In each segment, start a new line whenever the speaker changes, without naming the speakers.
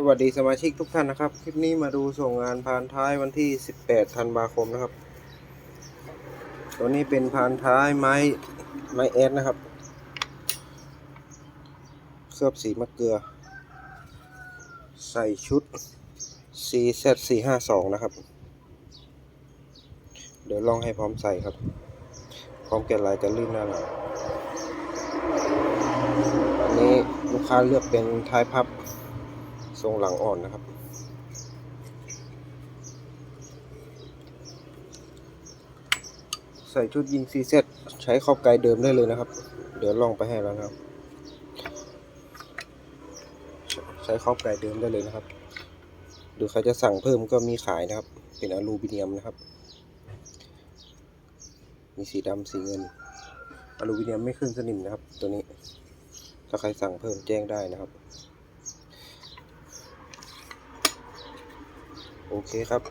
สวัสดีสมาชิกทุกท่านนะครับ คลิปนี้มาดูส่งงานพานท้ายวันที่ 18 ธันวาคมนะครับ ตัวนี้เป็นพานท้ายไม้ไม้เอสนะครับ เคลือบสีมะเกลือ ใส่ชุด CZ452 นะครับ เดี๋ยวลองให้พร้อมใส่ครับ พร้อมแกะลายกันลื่นหน้าหลังอันนี้ลูกค้าเลือกเป็นท้ายพับ ทรงหลังอ่อนนะครับ ใส่ชุดยิงซีเซตใช้ขอบไกลเดิมได้เลยนะครับ เดี๋ยวลองไปให้แล้วนะครับ ใช้ขอบไกลเดิมได้เลยนะครับหรือใครจะสั่งเพิ่มก็มีขายนะครับ เป็นอลูมิเนียมนะครับ มีสีดำสีเงินอลูมิเนียมไม่ขึ้นสนิมนะครับ ตัวนี้ ถ้าใครสั่งเพิ่มแจ้งได้นะครับ โอเคครับ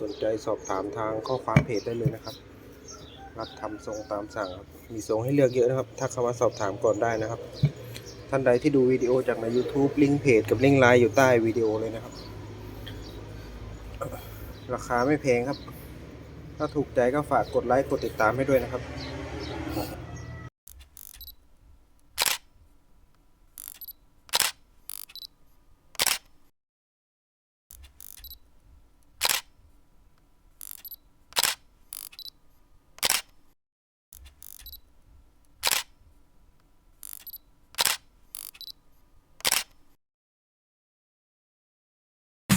สนใจสอบถามทางข้อความเพจได้เลยนะครับ รับทำทรงตามสั่งครับมีทรงให้เลือกเยอะนะครับทักเข้ามาสอบถามก่อนได้นะครับ ท่านใดที่ดูวิดีโอจากใน YouTube ลิงก์เพจกับลิงก์ไลน์อยู่ใต้วิดีโอเลยนะครับ ราคาไม่แพงครับ ถ้าถูกใจก็ฝากกดไลค์กดติดตามให้ด้วยนะครับ